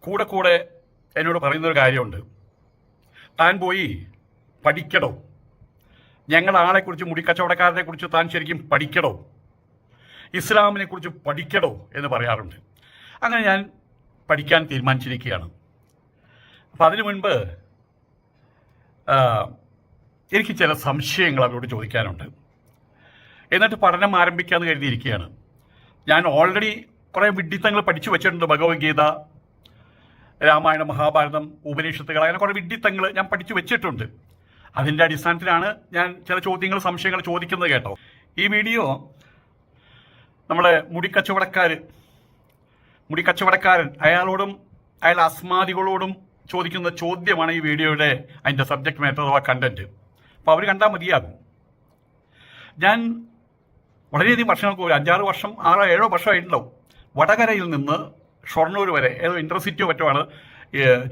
കൂടെ കൂടെ എന്നോട് പറയുന്നൊരു കാര്യമുണ്ട്. താൻ പോയി പഠിക്കണോ ഞങ്ങൾ ആളെക്കുറിച്ച് മുടിക്കച്ചവടക്കാരനെ കുറിച്ച് താൻ ശരിക്കും പഠിക്കടോ. ഇസ്ലാമിനെ കുറിച്ച് പഠിക്കടോ എന്ന് പറയാറുണ്ട്. അങ്ങനെ ഞാൻ പഠിക്കാൻ തീരുമാനിച്ചിരിക്കുകയാണ്. അപ്പം അതിനു മുൻപ് എനിക്ക് ചില സംശയങ്ങൾ അവരോട് ചോദിക്കാനുണ്ട്. എന്നിട്ട് പഠനം ആരംഭിക്കാമെന്ന് കരുതിയിരിക്കുകയാണ്. ഞാൻ ഓൾറെഡി കുറേ വിഡിത്തങ്ങൾ പഠിച്ചു വെച്ചിട്ടുണ്ട് ഭഗവത്ഗീത രാമായണം മഹാഭാരതം ഉപനിഷത്തുകൾ അങ്ങനെ കുറേ വിഡ്ഢിത്തങ്ങൾ ഞാൻ പഠിച്ചു വെച്ചിട്ടുണ്ട്. അതിന്റെ അടിസ്ഥാനത്തിലാണ് ഞാൻ ചില ചോദ്യങ്ങൾ സംശയങ്ങൾ ചോദിക്കുന്നത് കേട്ടോ. ഈ വീഡിയോ നമ്മുടെ മുടിക്കച്ചവടക്കാർ മുടിക്കച്ചവടക്കാരൻ അയാളോടും അയാൾ അസ്മാദികളോടും ചോദിക്കുന്ന ചോദ്യമാണ് ഈ വീഡിയോയുടെ അതിന്റെ സബ്ജക്ട് മാറ്റർ അഥവാ കണ്ടന്റ് അപ്പോൾ അവർ കണ്ടാൽ മതിയാകും. ഞാൻ വളരെയധികം വർഷങ്ങൾക്ക് ഒരു അഞ്ചാറ് വർഷം ആറോ ഏഴോ വർഷമായിട്ടുണ്ടാവും. വടകരയിൽ നിന്ന് ഷൊർണൂർ വരെ ഏതോ ഇന്റർസിറ്റിയോ മറ്റുമാണ്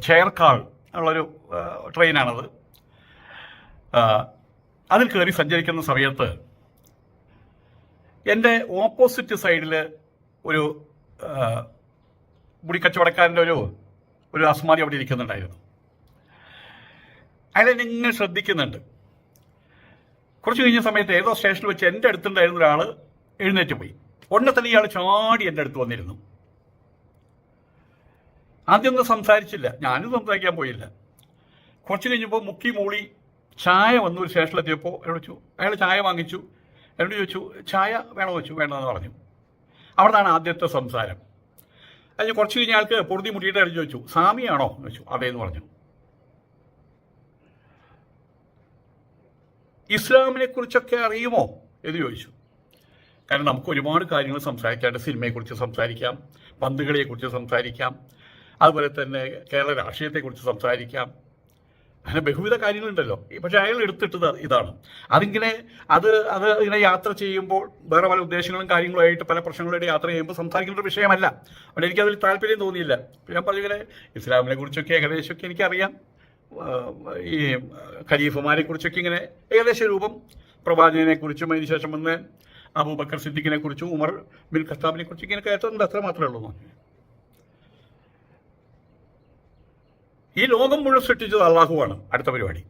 ചേർക്കാൾ ഉള്ളൊരു ട്രെയിനാണത്. അതിൽ കയറി സഞ്ചരിക്കുന്ന സമയത്ത് എന്റെ ഓപ്പോസിറ്റ് സൈഡിൽ ഒരു മുടിക്കച്ചവടക്കാരന്റെ ഒരു ഒരു അസ്മാതി അവിടെ ഇരിക്കുന്നുണ്ടായിരുന്നു. അയാളെന്നെ ഇങ്ങനെ ശ്രദ്ധിക്കുന്നുണ്ട്. കുറച്ച് കഴിഞ്ഞ സമയത്ത് ഏതോ സ്റ്റേഷനിൽ വെച്ച് എന്റെ അടുത്തുണ്ടായിരുന്ന ഒരാൾ എഴുന്നേറ്റ് പോയി. ഉടനെ തന്നെ ഇയാൾ ചാടി എന്റെ അടുത്ത് വന്നിരുന്നു. ആദ്യമൊന്നും സംസാരിച്ചില്ല. ഞാനും സംസാരിക്കാൻ പോയില്ല. കുറച്ച് കഴിഞ്ഞപ്പോൾ മുക്കി മൂളി ചായ വന്നു. ഒരു സ്റ്റേഷനിലെത്തിയപ്പോൾ എന്നോട് ചോദിച്ചു അയാൾ ചായ വാങ്ങിച്ചു. എന്നോട് ചോദിച്ചു ചായ വേണോ? വെച്ചു വേണമെന്ന് പറഞ്ഞു. അവിടുന്നാണ് ആദ്യത്തെ സംസാരം. അതിന് കുറച്ച് കഴിഞ്ഞ ആൾക്ക് പൊറുതി മുട്ടിയിട്ട് അടിച്ചു ചോദിച്ചു സ്വാമിയാണോ എന്ന് വെച്ചു അതേന്ന് പറഞ്ഞു. ഇസ്ലാമിനെ കുറിച്ചൊക്കെ അറിയുമോ എന്ന് ചോദിച്ചു. കാരണം നമുക്ക് ഒരുപാട് കാര്യങ്ങൾ സംസാരിക്കാണ്ട് സിനിമയെക്കുറിച്ച് സംസാരിക്കാം. പന്തുകളിയെക്കുറിച്ച് സംസാരിക്കാം. അതുപോലെ തന്നെ കേരള രാഷ്ട്രീയത്തെക്കുറിച്ച് സംസാരിക്കാം. അങ്ങനെ ബഹുവിധ കാര്യങ്ങളുണ്ടല്ലോ. പക്ഷെ അയാൾ എടുത്തിട്ടത് ഇതാണ്. അതിങ്ങനെ അത് അത് ഇങ്ങനെ യാത്ര ചെയ്യുമ്പോൾ വേറെ പല ഉദ്ദേശങ്ങളും കാര്യങ്ങളുമായിട്ട് പല പ്രശ്നങ്ങളുമായിട്ട് യാത്ര ചെയ്യുമ്പോൾ സംസാരിക്കുന്ന ഒരു വിഷയമല്ല. അവിടെ എനിക്ക് അതിൽ താല്പര്യം തോന്നിയില്ല. ഞാൻ പറഞ്ഞിങ്ങനെ ഇസ്ലാമിനെ കുറിച്ചൊക്കെ ഏകദേശമൊക്കെ എനിക്കറിയാം. ഈ ഖലീഫുമാരെ കുറിച്ചൊക്കെ ഇങ്ങനെ ഏകദേശ രൂപം പ്രവാചകനെ കുറിച്ചും അതിനുശേഷം വന്ന് അബൂബക്കർ സിദ്ദിഖിനെ കുറിച്ചും ഉമർ ബിൻ ഖത്താബിനെ കുറിച്ചും ഇങ്ങനെ കേട്ടിട്ടുണ്ട്. അത്ര മാത്രമേ ഉള്ളൂ എന്ന് പറഞ്ഞു. ഈ ലോകം മുഴുവൻ സൃഷ്ടിച്ചത് അള്ളാഹുവാണ്. അടുത്ത പരിപാടി.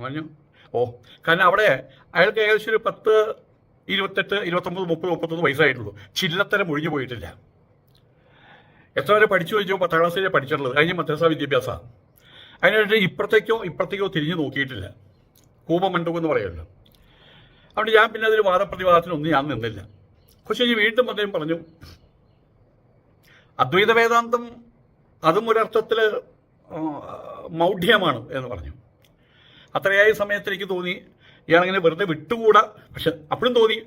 പറഞ്ഞു? ഓ കാരണം അവിടെ അയാൾക്ക് ഏകദേശം ഒരു പത്ത് ഇരുപത്തെട്ട് ഇരുപത്തൊമ്പത് മുപ്പത് മുപ്പത്തൊന്ന് വയസ്സായിട്ടുള്ളൂ. ചില്ലത്തരം ഒഴിഞ്ഞു പോയിട്ടില്ല. എത്ര വരെ പഠിച്ചു വെച്ചോ? പത്താം ക്ലാസ് വരെ പഠിച്ചിട്ടുള്ളത്. കഴിഞ്ഞ മദ്രസ വിദ്യാഭ്യാസ. അതിനായിട്ട് ഇപ്പുറത്തേക്കോ ഇപ്പുറത്തേക്കോ തിരിഞ്ഞു നോക്കിയിട്ടില്ല. കൂപമണ്ഡപം എന്ന് പറയുമല്ലോ അതുകൊണ്ട് ഞാൻ പിന്നെ അതിൽ വാദപ്രതിവാദത്തിനൊന്നും ഞാൻ നിന്നില്ല. പക്ഷേ ഇനി വീണ്ടും അദ്ദേഹം പറഞ്ഞു അദ്വൈത വേദാന്തം അതും ഒരർത്ഥത്തിൽ മൗഢ്യമാണ് എന്ന് പറഞ്ഞു. അത്രയായ സമയത്ത് എനിക്ക് തോന്നി. ഇയാളങ്ങനെ വെറുതെ വിട്ടുകൂടാ. പക്ഷെ അപ്പോഴും തോന്നി.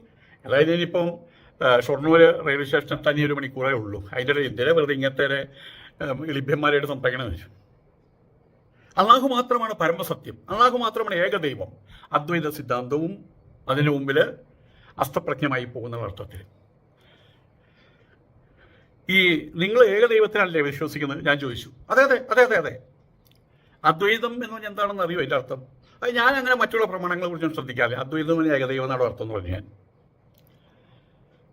അതായത് ഇനിയിപ്പം ഷൊർണൂർ റെയിൽവേ സ്റ്റേഷൻ തന്നെ ഒരു മണിക്കൂറേ ഉള്ളൂ. അതിന്റെ ഇടയിൽ എന്തിനാ വെറുതെ ഇങ്ങനത്തെ ലിഭ്യന്മാരായിട്ട് സംസാരിക്കണമെന്ന് വെച്ചു. അള്ളാഹു മാത്രമാണ് പരമസത്യം. അള്ളാഹു മാത്രമാണ് ഏകദൈവം. അദ്വൈത സിദ്ധാന്തവും അതിനു മുമ്പിൽ അസ്തപ്രജ്ഞമായി പോകുന്ന അർത്ഥത്തിൽ ഈ നിങ്ങൾ ഏകദൈവത്തിനല്ലേ വിശ്വസിക്കുന്നത്? ഞാൻ ചോദിച്ചു. അതെ അതെ അതെ അതെ അതെ. അദ്വൈതം എന്ന് പറഞ്ഞാൽ എന്താണെന്ന് അറിയോ അതിന്റെ അർത്ഥം? അത് ഞാൻ അങ്ങനെ മറ്റുള്ള പ്രമാണങ്ങളെ കുറിച്ചും ശ്രദ്ധിക്കാറില്ല. അദ്വൈതം ഏകദൈവം എന്നാണ് അർത്ഥം എന്ന് പറഞ്ഞു ഞാൻ.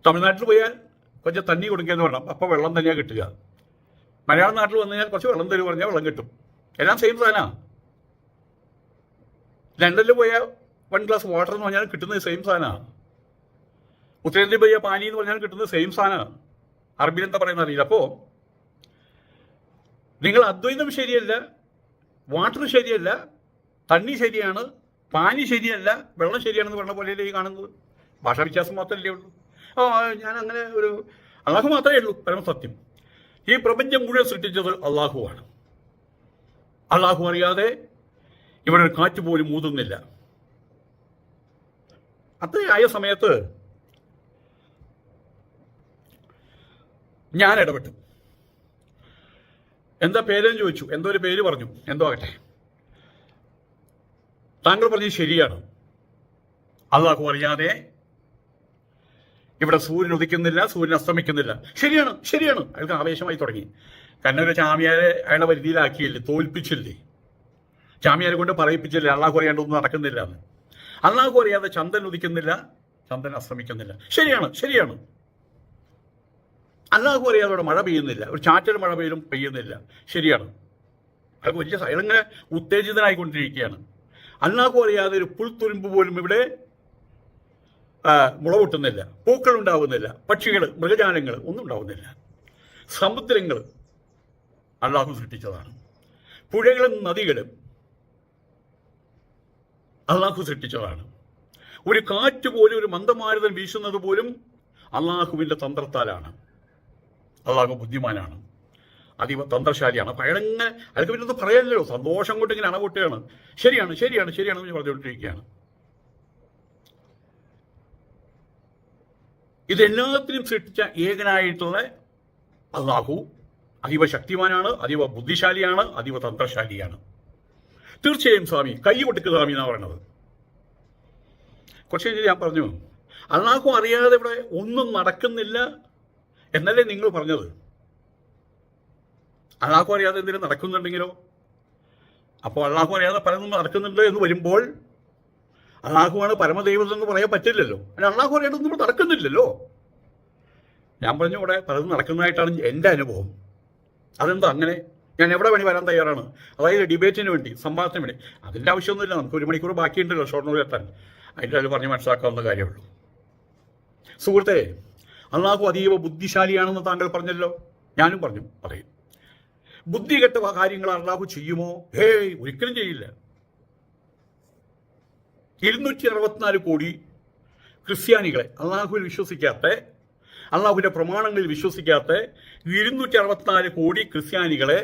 തമിഴ്നാട്ടിൽ പോയാൽ കുറച്ച് തണ്ണി കൊടുക്കുകയെന്ന് പറയണം അപ്പോൾ വെള്ളം തന്നെയാണ് കിട്ടുക. മലയാള നാട്ടിൽ വന്നു കഴിഞ്ഞാൽ കുറച്ച് വെള്ളം തരും പറഞ്ഞാൽ വെള്ളം കിട്ടും. എല്ലാം സെയിം സാധനമാണ് ലണ്ടനിൽ പോയാൽ വൺ ഗ്ലാസ് വാട്ടർ എന്ന് പറഞ്ഞാൽ കിട്ടുന്നത് സെയിം സാധനമാണ് ഉത്തരേന്ത്യയിൽ പോയാൽ പാനി എന്ന് പറഞ്ഞാൽ കിട്ടുന്നത് സെയിം സാധനമാണ് അറബിയിൽ എന്താ പറയുന്ന അറിയില്ല. അപ്പോ നിങ്ങൾ അദ്വൈതം ശരിയല്ല വാട്ടർ ശരിയല്ല തണ്ണി ശരിയാണ് പാനി ശരിയല്ല വെള്ളം ശരിയാണെന്ന് പറഞ്ഞ പോലെയല്ലേ ഈ കാണുന്നത്? ഭാഷാ വ്യത്യാസം മാത്രമല്ലേ ഉള്ളൂ. ആ ഞാൻ അങ്ങനെ ഒരു അള്ളാഹു മാത്രമേ ഉള്ളൂ പരമസത്യം ഈ പ്രപഞ്ചം മുഴുവൻ സൃഷ്ടിച്ചത് അള്ളാഹുവാണ് അള്ളാഹു അറിയാതെ ഇവിടെ ഒരു കാറ്റ് പോലും ഊതുന്നില്ല. അത്രയായ സമയത്ത് ഞാൻ ഇടപെട്ടു. എന്താ പേരെന്ന് ചോദിച്ചു. എന്തോ ഒരു പേര് പറഞ്ഞു. എന്തോ ആകട്ടെ. താങ്കൾ പറഞ്ഞത് ശരിയാണ്. അള്ളാഹു അറിയാതെ ഇവിടെ സൂര്യൻ ഉദിക്കുന്നില്ല സൂര്യൻ അസ്തമിക്കുന്നില്ല. ശരിയാണ് ശരിയാണ്. അയാൾക്ക് ആവേശമായി തുടങ്ങി. ഒരു ചാമിയാരെ അയാളെ പരിധിയിലാക്കിയില്ലേ? തോൽപ്പിച്ചില്ലേ? ചാമിയാരെ കൊണ്ട് പറയിപ്പിച്ചില്ലേ? അള്ളാഹു അറിയാണ്ടൊന്നും നടക്കുന്നില്ല എന്ന്. അള്ളാഹു അറിയാതെ ചന്ദൻ ഉദിക്കുന്നില്ല ചന്ദൻ അസ്തമിക്കുന്നില്ല. ശരിയാണ് ശരിയാണ്. അല്ലാഹു അറിയാതെ അവിടെ മഴ പെയ്യുന്നില്ല. ഒരു ചാറ്റൽ മഴ പെയ്യലും പെയ്യുന്നില്ല. ശരിയാണ്. അത് വലിയ സൈലങ്ങനെ ഉത്തേജിതനായിക്കൊണ്ടിരിക്കുകയാണ്. അല്ലാതെ അറിയാതെ ഒരു പുൽത്തുരുമ്പ് പോലും ഇവിടെ മുളപൊട്ടുന്നില്ല പൂക്കൾ ഉണ്ടാവുന്നില്ല പക്ഷികൾ മൃഗജാലങ്ങൾ ഒന്നും ഉണ്ടാവുന്നില്ല. സമുദ്രങ്ങൾ അള്ളാഹു സൃഷ്ടിച്ചതാണ്. പുഴകളും നദികളും അള്ളാഹു സൃഷ്ടിച്ചതാണ്. ഒരു കാറ്റ് പോലും ഒരു മന്ദമാരുതൻ വീശുന്നത് പോലും അള്ളാഹുവിന്റെ തന്ത്രത്താലാണ്. അള്ളാഹു ബുദ്ധിമാനാണ്. അതീവ തന്ത്രശാലിയാണ്. അയാളെങ്ങനെ അയാൾക്ക് പിന്നെ ഒന്നും പറയാനില്ലല്ലോ. സന്തോഷം കൊണ്ട് ഇങ്ങനെ അണപൊട്ടുകയാണ് ശരിയാണ് ശരിയാണ് ശരിയാണ് എന്ന് പറഞ്ഞുകൊണ്ടിരിക്കുകയാണ്. ഇതെല്ലാത്തിനും സൃഷ്ടിച്ച ഏകനായിട്ടുള്ള അള്ളാഹു അതീവ ശക്തിമാനാണ് അതീവ ബുദ്ധിശാലിയാണ് അതീവ തന്ത്രശാലിയാണ്. തീർച്ചയായും സ്വാമി കൈ കൊടുക്കുക സ്വാമി എന്നാണ് പറയുന്നത് കുറച്ച് ഞാൻ പറഞ്ഞു. അള്ളാഹു അറിയാതെ ഇവിടെ ഒന്നും നടക്കുന്നില്ല എന്നല്ലേ നിങ്ങൾ പറഞ്ഞത്? അള്ളാഹു അറിയാതെ എന്തെങ്കിലും നടക്കുന്നുണ്ടെങ്കിലോ? അപ്പോൾ അള്ളാഹു അറിയാതെ പലതും നടക്കുന്നുണ്ട് എന്ന് വരുമ്പോൾ അള്ളാഹുവാണ് പരമദൈവം എന്ന് പറയാൻ പറ്റില്ലല്ലോ. അല്ല അള്ളാഹു അറിയാതെ ഒന്നും നടക്കുന്നില്ലല്ലോ. ഞാൻ പറഞ്ഞു ഇവിടെ പലതും നടക്കുന്നതായിട്ടാണ് എന്റെ അനുഭവം. അതെന്താ അങ്ങനെ? ഞാൻ എവിടെ വേണി വരാൻ തയ്യാറാണ്. അതായത് ഡിബേറ്റിന് വേണ്ടി സംവാദത്തിന് വേണ്ടി. അതിന്റെ ആവശ്യമൊന്നുമില്ല. നമുക്ക് ഒരു മണിക്കൂർ ബാക്കിയുണ്ടല്ലോ ഷോർട്ട്നൂർ എത്താൻ. അതിന്റെ അത് പറഞ്ഞ് മനസ്സിലാക്കാവുന്ന കാര്യമുള്ളൂ. സുഹൃത്തെ അള്ളാഹു അതീവ ബുദ്ധിശാലിയാണെന്ന് താങ്കൾ പറഞ്ഞല്ലോ? ഞാനും പറഞ്ഞു അതെ ബുദ്ധി കെട്ട കാര്യങ്ങൾ അള്ളാഹു ചെയ്യുമോ? ഹേയ് ഒരിക്കലും ചെയ്യില്ല. ഇരുന്നൂറ്റി അറുപത്തിനാല് കോടി ക്രിസ്ത്യാനികളെ അള്ളാഹുവിൽ വിശ്വസിക്കാത്ത അള്ളാഹുവിന്റെ പ്രമാണങ്ങളിൽ വിശ്വസിക്കാത്ത ഇരുന്നൂറ്റി അറുപത്തിനാല് കോടി ക്രിസ്ത്യാനികളെ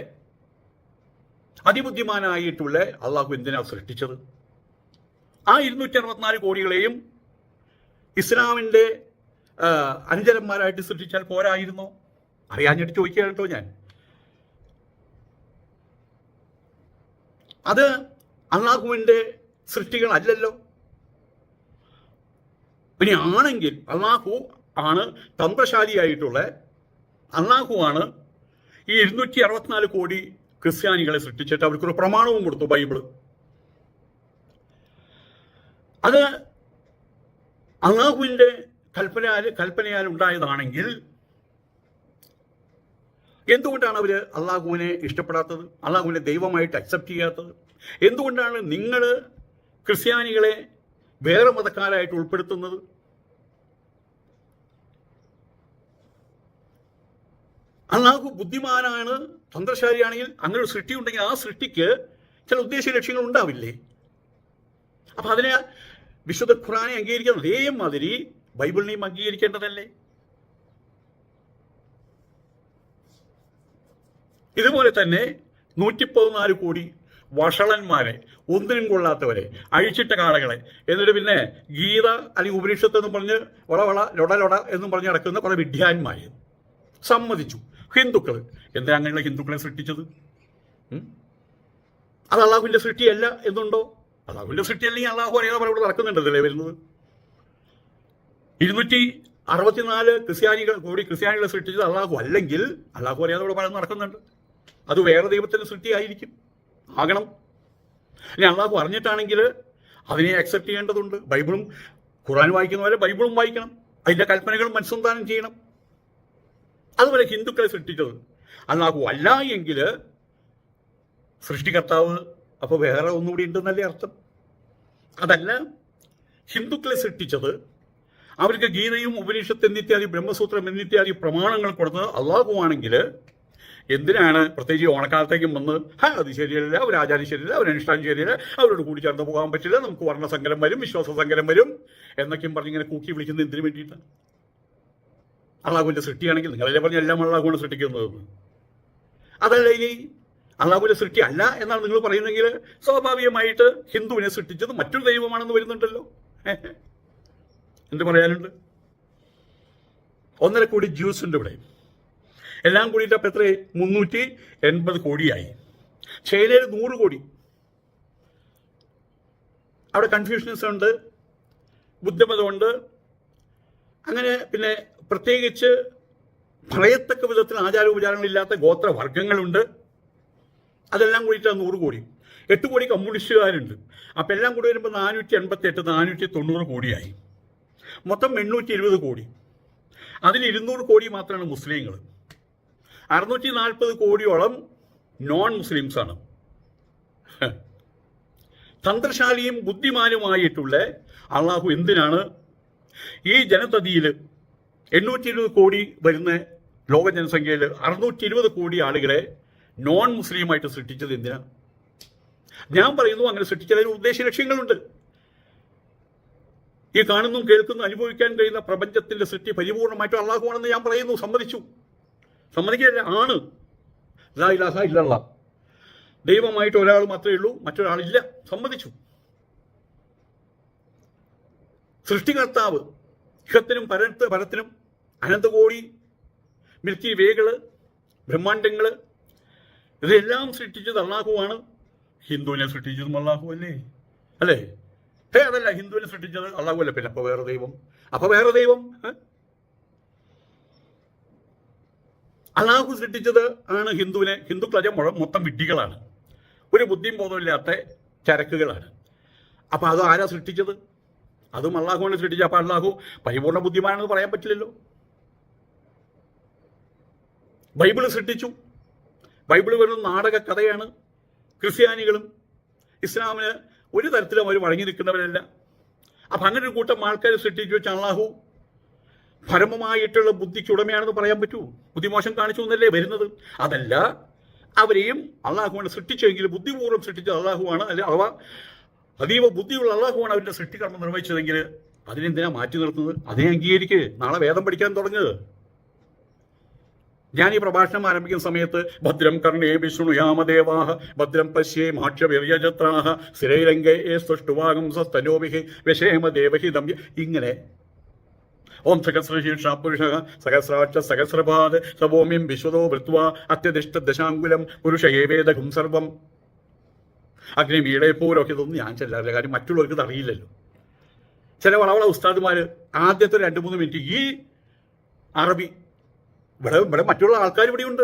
അതിബുദ്ധിമാനായിട്ടുള്ള അള്ളാഹു എന്തിനാണ് സൃഷ്ടിച്ചത്? ആ ഇരുന്നൂറ്റി അറുപത്തിനാല് കോടികളെയും ഇസ്ലാമിന്റെ അനുചരന്മാരായിട്ട് സൃഷ്ടിച്ചാൽ പോരായിരുന്നോ? അറിയാഞ്ഞിട്ട് ചോദിക്കുകയാണ് കേട്ടോ ഞാൻ. അത് അള്ളാഹുവിന്റെ സൃഷ്ടികളല്ലല്ലോ. പിന്നെ ആണെങ്കിൽ അള്ളാഹു ആണ് തന്ത്രശാലിയായിട്ടുള്ള അള്ളാഹു ആണ് ഈ ഇരുന്നൂറ്റി അറുപത്തിനാല് കോടി ക്രിസ്ത്യാനികളെ സൃഷ്ടിച്ചിട്ട് അവർക്കൊരു പ്രമാണവും കൊടുത്തു ബൈബിൾ. അത് അള്ളാഹുവിന്റെ കൽപ്പനയാൽ കൽപ്പനയാൽ ഉണ്ടായതാണെങ്കിൽ എന്തുകൊണ്ടാണ് അവർ അള്ളാഹുവിനെ ഇഷ്ടപ്പെടാത്തത്? അള്ളാഹുവിനെ ദൈവമായിട്ട് അക്സെപ്റ്റ് ചെയ്യാത്തത്? എന്തുകൊണ്ടാണ് നിങ്ങൾ ക്രിസ്ത്യാനികളെ വേറെ മതക്കാരായിട്ട് ഉൾപ്പെടുത്തുന്നത്? അള്ളാഹു ബുദ്ധിമാനാണ് തന്ത്രശാലിയാണെങ്കിൽ അങ്ങനെ ഒരു സൃഷ്ടി ഉണ്ടെങ്കിൽ ആ സൃഷ്ടിക്ക് ചില ഉദ്ദേശ ലക്ഷ്യങ്ങൾ ഉണ്ടാവില്ലേ? അപ്പൊ അതിനെ വിശുദ്ധ ഖുറാനെ അംഗീകരിക്കുന്ന അതേമാതിരി ബൈബിളിനെയും അംഗീകരിക്കേണ്ടതല്ലേ? ഇതുപോലെ തന്നെ നൂറ്റി പതിനാല് കോടി വഷളന്മാരെ ഒന്നിനും കൊള്ളാത്തവരെ അഴിച്ചിട്ട കാളകളെ. എന്നിട്ട് പിന്നെ ഗീത അല്ലെങ്കിൽ ഉപനിഷത്ത് എന്ന് പറഞ്ഞ് വളവള വള ലൊട ലൊട എന്നും പറഞ്ഞ് നടക്കുന്ന കുറെ വിദ്യാന്മാരെ സമ്മതിച്ചു. ഹിന്ദുക്കൾ എന്താ അങ്ങനെയുള്ള ഹിന്ദുക്കളെ സൃഷ്ടിച്ചത്? അത് അള്ളാഹുവിന്റെ സൃഷ്ടിയല്ല എന്നുണ്ടോ? അള്ളാഹുവിന്റെ സൃഷ്ടി അല്ലെങ്കിൽ അള്ളാഹു അറിയാതെ ഇവിടെ നടക്കുന്നുണ്ടല്ലേ വരുന്നത്? ഇരുന്നൂറ്റി അറുപത്തിനാല് ക്രിസ്ത്യാനികൾ കൂടി ക്രിസ്ത്യാനികളെ സൃഷ്ടിച്ചത് അള്ളാഹു അല്ലെങ്കിൽ അള്ളാഹു അറിയാതെ ഇവിടെ നടക്കുന്നുണ്ട്. അത് വേറെ ദൈവത്തിന് സൃഷ്ടിയായിരിക്കും. ആകണം. ഇനി അള്ളാഹു അറിഞ്ഞിട്ടാണെങ്കിൽ അതിനെ അക്സെപ്റ്റ് ചെയ്യേണ്ടതുണ്ട്. ബൈബിളും ഖുറാൻ വായിക്കുന്ന പോലെ ബൈബിളും വായിക്കണം. അതിന്റെ കൽപ്പനകളും മനസ്സന്താനം ചെയ്യണം. അതുപോലെ ഹിന്ദുക്കളെ സൃഷ്ടിച്ചത്. അള്ളാഹു അല്ല എങ്കിൽ സൃഷ്ടികർത്താവ് അപ്പോൾ വേറെ ഒന്നുകൂടി ഉണ്ടെന്നല്ലേ അർത്ഥം? അതല്ല ഹിന്ദുക്കളെ സൃഷ്ടിച്ചത് അവർക്ക് ഗീതയും ഉപനിഷത്ത് എന്നിത്യാദി ബ്രഹ്മസൂത്രം എന്നിത്യാദി പ്രമാണങ്ങൾ കൊടുത്തത് അള്ളാഹുവാണെങ്കിൽ എന്തിനാണ് പ്രത്യേകിച്ച് ഓണക്കാലത്തേക്കും വന്ന് ഹാ അത് ശരിയല്ല അവർ ആചാരം ശരിയല്ല അവർ അനുഷ്ഠാനം ശരിയല്ല അവരോട് കൂടി ചേർന്ന് പോകാൻ പറ്റില്ല നമുക്ക് വർണസങ്കരം വരും വിശ്വാസ സങ്കരം വരും എന്നൊക്കെയും പറഞ്ഞ് ഇങ്ങനെ കൂക്കി വിളിക്കുന്നത് എന്തിനു വേണ്ടിയിട്ടാണ് അള്ളാഹുവിന്റെ സൃഷ്ടിയാണെങ്കിൽ നിങ്ങളല്ലേ പറഞ്ഞ എല്ലാം അള്ളാഹുവാണ് സൃഷ്ടിക്കുന്നത്? അതല്ല ഇനി അള്ളാഹുവിന്റെ സൃഷ്ടി അല്ല എന്നാണ് നിങ്ങൾ പറയുന്നെങ്കിൽ സ്വാഭാവികമായിട്ട് ഹിന്ദുവിനെ സൃഷ്ടിച്ചത് മറ്റൊരു ദൈവമാണെന്ന് വരുന്നുണ്ടല്ലോ. എന്ത് പറയാനുണ്ട്? ഒന്നര കോടി ജ്യൂസ് ഉണ്ട് ഇവിടെ എല്ലാം കൂടിയിട്ട് അപ്പം എത്ര മുന്നൂറ്റി എൺപത് കോടിയായി. ചൈനയിൽ നൂറ് കോടി. അവിടെ കൺഫ്യൂഷൻസ് ഉണ്ട് ബുദ്ധമതമുണ്ട് അങ്ങനെ പിന്നെ പ്രത്യേകിച്ച് പറയത്തക്ക വിധത്തിൽ ആചാരോപചാരങ്ങളില്ലാത്ത ഗോത്രവർഗങ്ങളുണ്ട്. അതെല്ലാം കൂടിയിട്ട് നൂറ് കോടി. എട്ട് കോടി കമ്മ്യൂണിസ്റ്റുകാരുണ്ട്. അപ്പം എല്ലാം കൂടി വരുമ്പോൾ നാനൂറ്റി എൺപത്തി എട്ട് നാനൂറ്റി തൊണ്ണൂറ് കോടിയായി. മൊത്തം എണ്ണൂറ്റി ഇരുപത് കോടി. അതിൽ ഇരുന്നൂറ് കോടി മാത്രമാണ് മുസ്ലിങ്ങൾ അറുന്നൂറ്റി നാൽപ്പത് കോടിയോളം നോൺ മുസ്ലിംസാണ് തന്ത്രശാലിയും ബുദ്ധിമാനുമായിട്ടുള്ള അള്ളാഹു എന്തിനാണ് ഈ ജനതതിയിൽ എണ്ണൂറ്റി ഇരുപത് കോടി വരുന്ന ലോക ജനസംഖ്യയിൽ അറുന്നൂറ്റി ഇരുപത് കോടി ആളുകളെ നോൺ മുസ്ലിമായിട്ട് സൃഷ്ടിച്ചത് എന്തിനാണ് ഞാൻ പറയുന്നു അങ്ങനെ സൃഷ്ടിച്ചതിന് ഉദ്ദേശ ലക്ഷ്യങ്ങളുണ്ട്. ഈ കാണുന്നും കേൾക്കുന്നു അനുഭവിക്കാൻ കഴിയുന്ന പ്രപഞ്ചത്തിന്റെ സൃഷ്ടി പരിപൂർണമായിട്ടും അള്ളാഹുവാണെന്ന് ഞാൻ പറയുന്നു. സമ്മതിച്ചു. സമ്മതിക്കില്ല ആണ്. ഇലാഹ ഇല്ലല്ലാ. ദൈവമായിട്ട് ഒരാൾ മാത്രമേ ഉള്ളൂ മറ്റൊരാളില്ല. സമ്മതിച്ചു. സൃഷ്ടികർത്താവ് ഇഹത്തിനും പരത്ത് പരത്തിനും അനന്തകോടി മിൽക്കി വേകൾ ബ്രഹ്മാണ്ടങ്ങൾ ഇതെല്ലാം സൃഷ്ടിച്ചത് അള്ളാഹുവാണ്. ഹിന്ദുവിനെ സൃഷ്ടിച്ചതും അള്ളാഹു അല്ലേ അല്ലേ? ഹേ അതല്ല ഹിന്ദുവിനെ സൃഷ്ടിച്ചത്? അള്ളാഹുല്ല പിന്നെ അപ്പൊ വേറെ ദൈവം? അപ്പൊ വേറെ ദൈവം? അള്ളാഹു സൃഷ്ടിച്ചത് ആണ് ഹിന്ദുവിനെ. ഹിന്ദുക്കളെ മൊത്തം വിഡ്ഢികളാണ്. ഒരു ബുദ്ധിയും ബോധമില്ലാത്ത ചരക്കുകളാണ്. അപ്പൊ അത് ആരാ സൃഷ്ടിച്ചത്? അതും അള്ളാഹുവിനെ സൃഷ്ടിച്ചത്. അപ്പൊ അള്ളാഹു പരിപൂർണ ബുദ്ധിമാനെന്ന് പറയാൻ പറ്റില്ലല്ലോ. ബൈബിൾ സൃഷ്ടിച്ചു. ബൈബിൾ വെറും നാടക കഥയാണ് ക്രിസ്ത്യാനികളും ഇസ്ലാമിന് ഒരു തരത്തിലും അവർ വഴങ്ങി നിൽക്കുന്നവരല്ല. അപ്പം അങ്ങനെ ഒരു കൂട്ടം ആൾക്കാർ സൃഷ്ടിച്ചു വെച്ച അള്ളാഹു പരമമായിട്ടുള്ള ബുദ്ധിക്ക് ഉടമയാണെന്ന് പറയാൻ പറ്റൂ. ബുദ്ധിമോശം കാണിച്ചു എന്നല്ലേ വരുന്നത്? അതല്ല അവരെയും അള്ളാഹുവാണ് സൃഷ്ടിച്ചെങ്കിൽ ബുദ്ധിപൂർവം സൃഷ്ടിച്ചത് അള്ളാഹുവാണ് അല്ലെ അഥവാ അതീവ ബുദ്ധിയുള്ള അള്ളാഹുവാണ് അവരുടെ സൃഷ്ടികർമ്മം നിർവഹിച്ചതെങ്കിൽ അതിനെന്തിനാ മാറ്റി നിർത്തുന്നത്? അതിനെ അംഗീകരിക്ക്. നാളെ വേദം പഠിക്കാൻ തുടങ്ങുക ഞാൻ ഈ പ്രഭാഷണം ആരംഭിക്കുന്ന സമയത്ത് ഭദ്രം കർണേ വിഷ്ണു യാമദേവാഹ ഭദ്രം പശ്യേ മാക്ഷവീര്യജത്രാഹ സ്ഥിരൈരംഗേ സ്തുഷ്ടുവാകം സസ്തനോഭിഹി വിഷേമ ദേവഹിതം ഇങ്ങനെ. ഓം സഹസ്രശീർഷ പുരുഷ സഹസ്രാക്ഷ സഹസ്രപാദ് സവോമിം വിശ്വതോ വൃത്വ അത്യധിഷ്ഠ ദശാങ്കുലം പുരുഷ ഏവേദകും സർവം. അഗ്നിമീടെ പൂരോഹിതൊന്നും ഞാൻ ചെല്ലാറില്ല കാര്യം മറ്റുള്ളവർക്ക് അറിയില്ലല്ലോ. ചില വളവള ഉസ്താദുമാർ ആദ്യത്തെ രണ്ട് മൂന്ന് മിനിറ്റ് ഈ അറബി ഇവിടെ ഇവിടെ മറ്റുള്ള ആൾക്കാർ ഇവിടെയുണ്ട്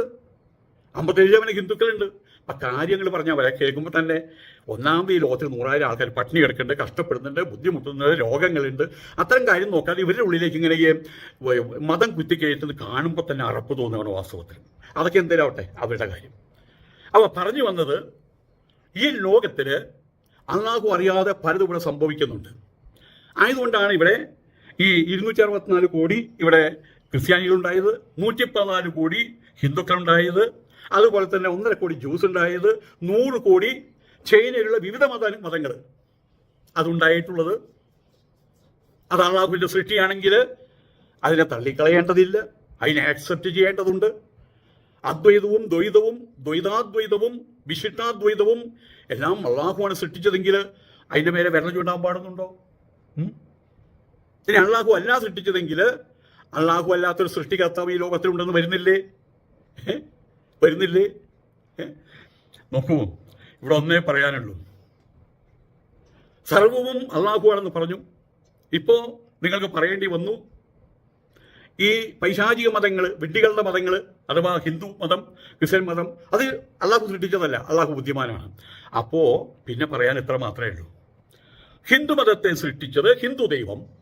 അമ്പത്തേഴ് ശതമാനം ഹിന്ദുക്കളുണ്ട്. അപ്പൊ കാര്യങ്ങൾ പറഞ്ഞാൽ വരെ. കേൾക്കുമ്പോൾ തന്നെ ഒന്നാമത് ഈ ലോകത്തിൽ നൂറായിരം ആൾക്കാർ പട്ടിണി കിടക്കുന്നുണ്ട് കഷ്ടപ്പെടുന്നുണ്ട് ബുദ്ധിമുട്ടുന്നുണ്ട് രോഗങ്ങളുണ്ട്. അത്തരം കാര്യം നോക്കാതെ ഇവരുടെ ഉള്ളിലേക്ക് ഇങ്ങനെ മതം കുത്തിക്കയറ്റുന്നത് കാണുമ്പോൾ തന്നെ അറപ്പ് തോന്നുകയാണ് വാസ്തവത്തിൽ. അതൊക്കെ എന്തേലാവട്ടെ? അവരുടെ കാര്യം. അവ പറഞ്ഞു വന്നത് ഈ ലോകത്തിൽ അള്ളാഹു അറിയാതെ പലതും ഇവിടെ സംഭവിക്കുന്നുണ്ട്. ആയതുകൊണ്ടാണ് ഇവിടെ ഈ ഇരുന്നൂറ്റി അറുപത്തിനാല് കോടി ഇവിടെ ക്രിസ്ത്യാനികളുണ്ടായത് നൂറ്റി പതിനാല് കോടി ഹിന്ദുക്കളുണ്ടായത് അതുപോലെ തന്നെ ഒന്നര കോടി ജ്യൂസ് ഉണ്ടായത് നൂറ് കോടി ചൈനയിലുള്ള വിവിധ മത മതങ്ങൾ അതുണ്ടായിട്ടുള്ളത്. അത് അള്ളാഹുവിന്റെ സൃഷ്ടിയാണെങ്കിൽ അതിനെ തള്ളിക്കളയേണ്ടതില്ല അതിനെ ആക്സെപ്റ്റ് ചെയ്യേണ്ടതുണ്ട്. അദ്വൈതവും ദ്വൈതവും ദ്വൈതാദ്വൈതവും വിശിഷ്ടാദ്വൈതവും എല്ലാം അള്ളാഹുവാണ് സൃഷ്ടിച്ചതെങ്കിൽ അതിന്റെ മേലെ വിരൽ ചൂണ്ടാൻ പാടുന്നുണ്ടോ? ഇനി അള്ളാഹു അല്ല സൃഷ്ടിച്ചതെങ്കിൽ അള്ളാഹു അല്ലാത്തൊരു സൃഷ്ടികർത്താവ് ഈ ലോകത്തിലുണ്ടെന്ന് വരുന്നില്ലേ? വരുന്നില്ലേ? നോക്കൂ ഇവിടെ ഒന്നേ പറയാനുള്ളൂ. സർവവും അള്ളാഹുവാണെന്ന് പറഞ്ഞു. ഇപ്പോ നിങ്ങൾക്ക് പറയേണ്ടി വന്നു ഈ പൈശാചിക മതങ്ങൾ വിഡ്ഢികളുടെ മതങ്ങൾ അഥവാ ഹിന്ദു മതം ക്രിസ്ത്യൻ മതം അത് അള്ളാഹു സൃഷ്ടിച്ചതല്ല. അള്ളാഹു ബുദ്ധിമാനാണ്. അപ്പോ പിന്നെ പറയാൻ ഇത്ര മാത്രമേ ഉള്ളൂ. ഹിന്ദു മതത്തെ സൃഷ്ടിച്ചത് ഹിന്ദു ദൈവം.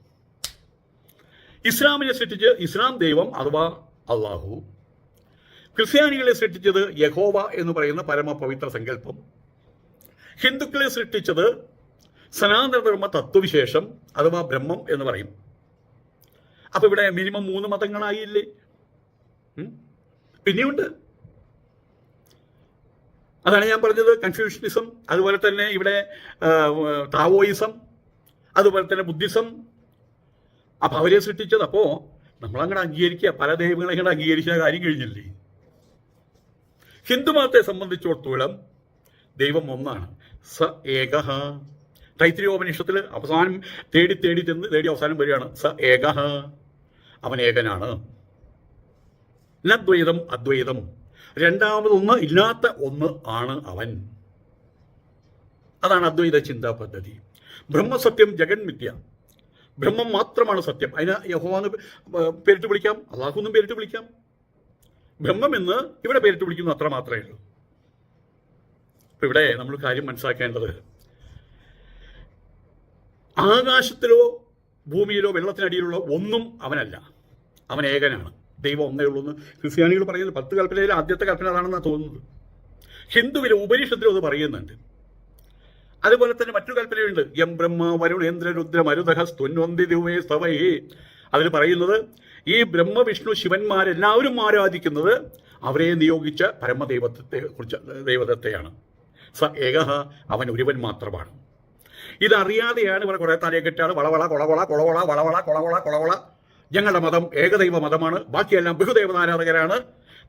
ഇസ്ലാമിനെ സൃഷ്ടിച്ച് ഇസ്ലാം ദൈവം അഥവാ അള്ളാഹു ക്രിസ്ത്യാനികളെ സൃഷ്ടിച്ചത് യഹോവ എന്ന് പറയുന്ന പരമപവിത്ര സങ്കല്പം. ഹിന്ദുക്കളെ സൃഷ്ടിച്ചത് സനാതനധർമ്മ തത്വവിശേഷം അഥവാ ബ്രഹ്മം എന്ന് പറയും. അപ്പോൾ ഇവിടെ മിനിമം മൂന്ന് മതങ്ങളായില്ലേ? പിന്നെയുണ്ട്. അതാണ് ഞാൻ പറഞ്ഞത് കൺഫ്യൂഷനിസം അതുപോലെ തന്നെ ഇവിടെ താവോയിസം അതുപോലെ തന്നെ ബുദ്ധിസം അപ്പൊ അവരെ സൃഷ്ടിച്ചത് അപ്പോ നമ്മളങ്ങോട്ട് അംഗീകരിക്കുക പല ദൈവങ്ങളെ അങ്ങോട്ട് അംഗീകരിച്ച കാര്യം കഴിഞ്ഞില്ലേ? ഹിന്ദുമതത്തെ സംബന്ധിച്ചിടത്തോളം ദൈവം ഒന്നാണ്. സ ഏക തൈത്രി ഉപനിഷത്തിൽ അവസാനം തേടി തേടി ചെന്ന് തേടി അവസാനം വരികയാണ്. സ ഏക അവൻ ഏകനാണ്. നദ്വൈതം അദ്വൈതം. രണ്ടാമതൊന്ന് ഇല്ലാത്ത ഒന്ന് ആണ് അവൻ. അതാണ് അദ്വൈത ചിന്താ പദ്ധതി. ബ്രഹ്മസത്യം ജഗന്മിഥ്യ ബ്രഹ്മം മാത്രമാണ് സത്യം. അതിന് യഹോവാന്ന് പേരിട്ട് വിളിക്കാം. അള്ളാഹു എന്നും പേരിട്ട് വിളിക്കാം. ബ്രഹ്മം എന്ന് ഇവിടെ പേരിട്ട് വിളിക്കുന്നു അത്ര മാത്രമേ ഉള്ളൂ. അപ്പൊ ഇവിടെ നമ്മൾ കാര്യം മനസ്സിലാക്കേണ്ടത് ആകാശത്തിലോ ഭൂമിയിലോ വെള്ളത്തിനടിയിലുള്ള ഒന്നും അവനല്ല. അവൻ ഏകനാണ്. ദൈവം ഒന്നേ ഉള്ളൂ എന്ന് ക്രിസ്ത്യാനികൾ പറയുന്നത് പത്ത് കൽപ്പനയിൽ ആദ്യത്തെ കൽപ്പന അതാണെന്നാണ് തോന്നുന്നത്. ഹിന്ദുവിലെ ഉപനിഷത്തിലും അത് പറയുന്നുണ്ട്. അതുപോലെ തന്നെ മറ്റു കൽപ്പനയുണ്ട്. യം ബ്രഹ്മ വരുണേന്ദ്ര രുദ്ര മരുദഹ സ്തുന്വന്തി ദിവേ സ്തവേ. അതിൽ പറയുന്നത് ഈ ബ്രഹ്മ വിഷ്ണു ശിവന്മാരെല്ലാവരും ആരാധിക്കുന്നത് അവരെ നിയോഗിച്ച പരമദൈവത്തെ കുറിച്ച് ദൈവതത്തെയാണ് സ ഏകഹ അവൻ ഒരുവൻ മാത്രമാണ്. ഇതറിയാതെയാണ് ഇവിടെ കുറെ തലയെക്കെട്ടാണ് വളവള കൊളവള കൊളവള വളവള കൊളവള കൊളവള ഞങ്ങളുടെ മതം ഏകദൈവ മതമാണ്. ബാക്കിയെല്ലാം ബഹുദൈവ ആരാധകരാണ്.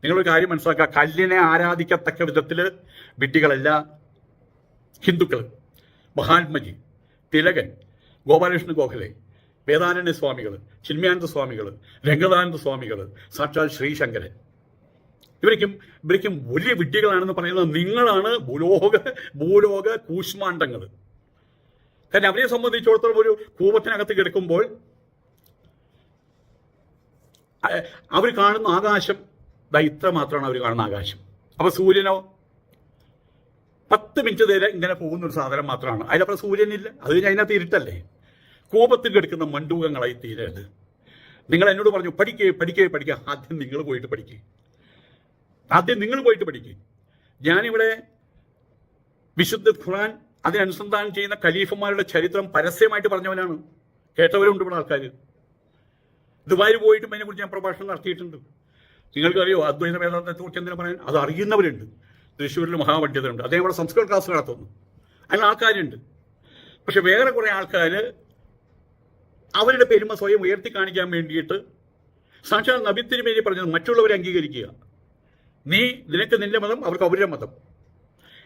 നിങ്ങളൊരു കാര്യം മനസ്സിലാക്കുക. കല്ലിനെ ആരാധിക്കത്തക്ക വിധത്തിൽ വിഡ്ഢികളല്ല ഹിന്ദുക്കൾ മഹാത്മജി തിലകൻ ഗോപാലകൃഷ്ണ ഗോഖലെ വേദാനന്ദ സ്വാമികൾ ചിന്മയാനന്ദ സ്വാമികൾ രംഗദാനന്ദ സ്വാമികൾ സാക്ഷാൽ ശ്രീശങ്കരൻ. ഇവരിക്കും ഇവരിക്കും വലിയ വിഡ്ഢികളാണെന്ന് പറയുന്നത് നിങ്ങളാണ് ഭൂലോക ഭൂലോക കൂഷ്മാണ്ഡങ്ങൾ കാരണം അവരെ സംബന്ധിച്ചിടത്തോളം ഒരു കൂപത്തിനകത്ത് കിടക്കുമ്പോൾ അവർ കാണുന്ന ആകാശം ഇത്ര മാത്രമാണ് അവർ കാണുന്ന ആകാശം. അപ്പൊ സൂര്യനോ പത്ത് മിനിറ്റ് നേരം ഇങ്ങനെ പോകുന്ന ഒരു സാധനം മാത്രമാണ്. അതിനപ്പുറം സൂര്യനില്ല. അത് കഴിഞ്ഞ് അതിനകത്ത് ഇരുട്ടല്ലേ? കോപത്തിൽ കിടക്കുന്ന മണ്ടൂകങ്ങളായി തീരരുത്. നിങ്ങൾ എന്നോട് പറഞ്ഞു പഠിക്കേ പഠിക്കേ പഠിക്കുക ആദ്യം നിങ്ങൾ പോയിട്ട് പഠിക്കേ. ആദ്യം നിങ്ങൾ പോയിട്ട് പഠിക്കേ. ഞാനിവിടെ വിശുദ്ധ ഖുർആൻ അതിനനുസന്ധാനം ചെയ്യുന്ന ഖലീഫന്മാരുടെ ചരിത്രം പരസ്യമായിട്ട് പറഞ്ഞവനാണ്. കേട്ടവരുണ്ട് ഇവിടെ ആൾക്കാർ. ദുബായിൽ പോയിട്ടും അതിനെക്കുറിച്ച് ഞാൻ പ്രഭാഷണം നടത്തിയിട്ടുണ്ട്. നിങ്ങൾക്കറിയോ അദ്വൈത വേദാന്തത്തെ കുറിച്ച് എന്തിനാ പറയാൻ? അത് അറിയുന്നവരുണ്ട്. തൃശ്ശൂരിൽ മഹാപണ്ഡിതരുണ്ട്. അദ്ദേഹം ഇവിടെ സംസ്കൃത ക്ലാസ് നടത്തുന്നു അതിന് ആൾക്കാരുണ്ട്. പക്ഷെ വേറെ കുറേ ആൾക്കാർ അവരുടെ പെരുമ സ്വയം ഉയർത്തി കാണിക്കാൻ വേണ്ടിയിട്ട് സാക്ഷാൽ നബിത്തിരുമേനി പറഞ്ഞത് മറ്റുള്ളവരെ അംഗീകരിക്കുക. നീ നിനക്ക് നിന്റെ മതം അവർക്ക് അവരുടെ മതം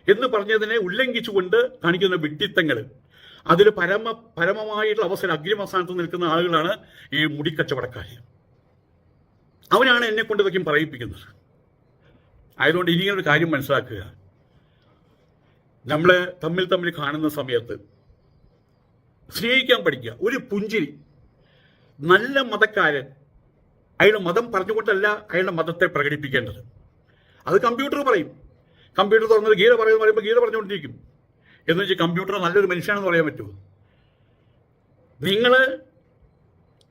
എന്ന് പറഞ്ഞതിനെ ഉല്ലംഘിച്ചുകൊണ്ട് കാണിക്കുന്ന വിഡ്ഢിത്തങ്ങൾ അതിൽ പരമ പരമമായിട്ടുള്ള അവസരം അഗ്രിമസ്ഥാനത്ത് നിൽക്കുന്ന ആളുകളാണ് ഈ മുടിക്കച്ചവടക്കാർ അവരാണ് എന്നെ കൊണ്ട് ഇതൊക്കെയും പറയിപ്പിക്കുന്നത്. ആയതുകൊണ്ട് ഒരു കാര്യം മനസ്സിലാക്കുക. നമ്മൾ തമ്മിൽ തമ്മിൽ കാണുന്ന സമയത്ത് സ്നേഹിക്കാൻ പഠിക്കുക. ഒരു പുഞ്ചിരി. നല്ല മതക്കാരൻ. അയാളുടെ മതം പറഞ്ഞുകൊണ്ടല്ല അയാളുടെ മതത്തെ പ്രകടിപ്പിക്കേണ്ടത്. അത് കമ്പ്യൂട്ടർ പറയും. കമ്പ്യൂട്ടർ തുറന്നത് ഗീത പറയുമെന്ന് പറയുമ്പോൾ ഗീത പറഞ്ഞുകൊണ്ടിരിക്കും. എന്ന് വെച്ചാൽ കമ്പ്യൂട്ടർ നല്ലൊരു മനുഷ്യനാണെന്ന് പറയാൻ പറ്റുമോ? നിങ്ങൾ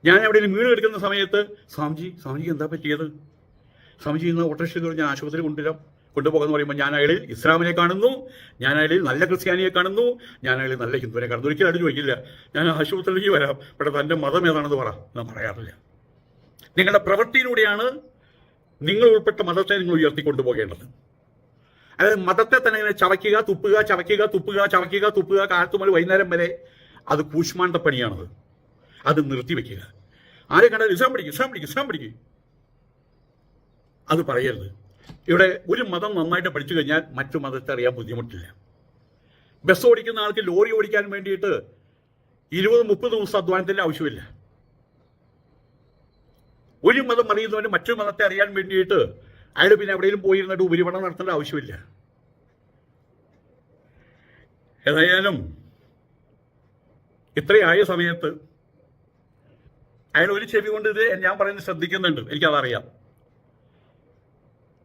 ഞാൻ എവിടെയെങ്കിലും വീട് എടുക്കുന്ന സമയത്ത് സ്വാമിജി സ്വാമിജിക്ക് എന്താ പറ്റിയത്? സ്വാമിജി ഇന്ന് ഓട്ടോറിക്ഷ ഞാൻ ആശുപത്രി കൊണ്ടുവരാം. കൊണ്ടുപോകാന്ന് പറയുമ്പോൾ ഞാൻ അയാളിൽ ഇസ്ലാമിനെ കാണുന്നു. ഞാൻ അയാളിൽ നല്ല ക്രിസ്ത്യാനിയെ കാണുന്നു. ഞാൻ അയാളിൽ നല്ല ഹിന്ദുവിനെ കാണുന്നു. ഒരിക്കലും അടുത്ത് ചോദിക്കില്ല. ഞാൻ ആശുപത്രിയിലേക്ക് വരാം. പക്ഷേ തന്റെ മതം ഏതാണെന്ന് പറ. ഞാൻ പറയാറില്ല. നിങ്ങളുടെ പ്രവൃത്തിയിലൂടെയാണ് നിങ്ങൾ ഉൾപ്പെട്ട മതത്തെ നിങ്ങൾ ഉയർത്തിക്കൊണ്ടുപോകേണ്ടത് അതായത് മതത്തെ തന്നെ ഇങ്ങനെ ചവയ്ക്കുക തുപ്പുക ചവയ്ക്കുക തുപ്പുക ചവയ്ക്കുക തുപ്പുക കാലത്ത് വൈകുന്നേരം വരെ അത് കൂഷ്മാണ്ട പണിയാണത്. അത് നിർത്തിവെക്കുക ആരെ കണ്ടാൽ ഇസ്ലാം പഠിക്കും ഇസ്ലാം പഠിക്കും ഇസ്ലാം പഠിക്കും അത് പറയരുത്. ഇവിടെ ഒരു മതം നന്നായിട്ട് പഠിച്ചു കഴിഞ്ഞാൽ മറ്റു മതത്തെ അറിയാൻ ബുദ്ധിമുട്ടില്ല. ബസ് ഓടിക്കുന്ന ആൾക്ക് ലോറി ഓടിക്കാൻ വേണ്ടിയിട്ട് ഇരുപത് മുപ്പത് ദിവസം അധ്വാനത്തിന്റെ ആവശ്യമില്ല. ഒരു മതം അറിയുന്നവന് മറ്റൊരു മതത്തെ അറിയാൻ വേണ്ടിയിട്ട് അയാൾ പിന്നെ എവിടെയെങ്കിലും പോയിരുന്നിട്ട് ഉപരിപഠനം നടത്തേണ്ട ആവശ്യമില്ല. ഏതായാലും ഇത്രയായ സമയത്ത് അയാൾ ഒരു ചെവി കൊണ്ട് ഇത് ഞാൻ പറയുന്നത് ശ്രദ്ധിക്കുന്നുണ്ട്. എനിക്കതറിയാം.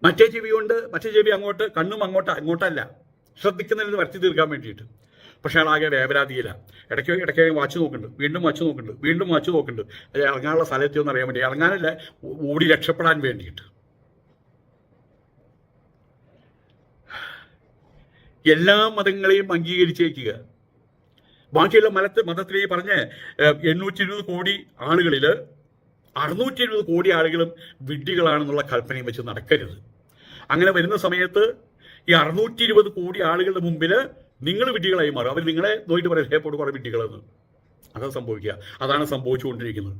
മറ്റേ ചെവി കൊണ്ട് മറ്റേ ചെവി അങ്ങോട്ട് കണ്ണും അങ്ങോട്ട് അങ്ങോട്ടല്ല. ശ്രദ്ധിക്കുന്നതിന് വരുത്തി തീർക്കാൻ വേണ്ടിയിട്ട്. പക്ഷേ ആകെ വേവരാതിയില്ല ഇടയ്ക്ക് ഇടയ്ക്ക് വാച്ച് നോക്കുന്നുണ്ട്. വീണ്ടും വാച്ച് നോക്കുന്നുണ്ട്. വീണ്ടും വാച്ച് നോക്കുന്നുണ്ട്. അത് ഇറങ്ങാനുള്ള സ്ഥലത്തെയൊന്നും അറിയാൻ വേണ്ടി. ഇറങ്ങാനല്ല ഓടി രക്ഷപ്പെടാൻ വേണ്ടിയിട്ട്. എല്ലാ മതങ്ങളെയും അംഗീകരിച്ചേക്കുക. ബാക്കിയുള്ള മതത്തെ മതത്തിലെ പറഞ്ഞ എണ്ണൂറ്റി ഇരുപത് കോടി ആളുകളിൽ അറുന്നൂറ്റി ഇരുപത് കോടി ആളുകളും വിഡ്ഢികളാണെന്നുള്ള കൽപ്പനയും വെച്ച് നടക്കരുത്. അങ്ങനെ വരുന്ന സമയത്ത് ഈ അറുന്നൂറ്റി ഇരുപത് കോടി ആളുകളുടെ മുമ്പിൽ നിങ്ങൾ വിഡ്ഢികളായി മാറും. അവർ നിങ്ങളെ നോയിട്ട് പറയും ഹേപ്പോട് കുറേ വിഡ്ഢികളെന്ന്. അതാണ് സംഭവിക്കുക. അതാണ് സംഭവിച്ചുകൊണ്ടിരിക്കുന്നത്.